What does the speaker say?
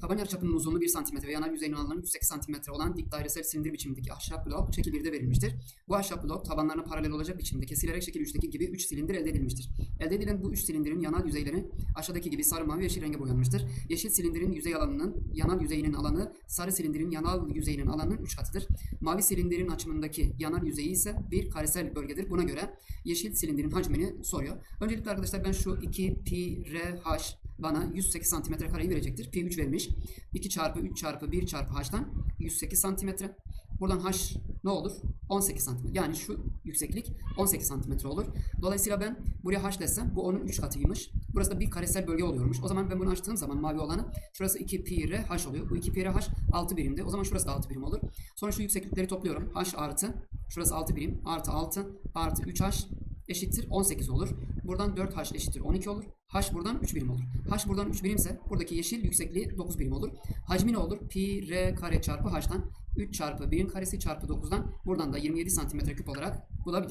Taban yarıçapının uzunluğu 1 cm ve yanal yüzeyinin alanı 108 cm olan dik dairesel silindir biçimindeki ahşap blok şekil 1'de verilmiştir. Bu ahşap blok tabanlarına paralel olacak biçimde kesilerek şekil 3'teki gibi 3 silindir elde edilmiştir. Elde edilen bu 3 silindirin yanal yüzeyleri aşağıdaki gibi sarı, mavi yeşil renge boyanmıştır. Yeşil silindirin yüzey alanının yanal yüzeyinin alanı sarı silindirin yanal yüzeyinin alanının 3 katıdır. Mavi silindirin açımındaki yanal yüzeyi ise bir karesel bölgedir. Buna göre yeşil silindirin hacmini soruyor. Öncelikle arkadaşlar ben şu 2 pi r h bana 108 santimetre kareyi verecektir. Pi 3 vermiş. 2 çarpı 3 çarpı 1 çarpı h'tan 108 santimetre. Buradan h ne olur? 18 santimetre. Yani şu yükseklik 18 santimetre olur. Dolayısıyla ben buraya h desem bu onun 3 katıymış. Burası da bir karesel bölge oluyormuş. O zaman ben bunu açtığım zaman mavi olanı şurası 2 pi r h oluyor. Bu 2 pi r h 6 birimdi. O zaman şurası da 6 birim olur. Sonra şu yükseklikleri topluyorum. h artı şurası 6 birim artı 6 artı 3h eşittir 18 olur. Buradan 4h eşittir 12 olur. h buradan 3 birim olur. h buradan 3 birimse buradaki yeşil yüksekliği 9 birim olur. Hacmi ne olur? Pi r kare çarpı h'tan 3 çarpı 1'in karesi çarpı 9'dan buradan da 27 santimetre küp olarak bulabiliriz.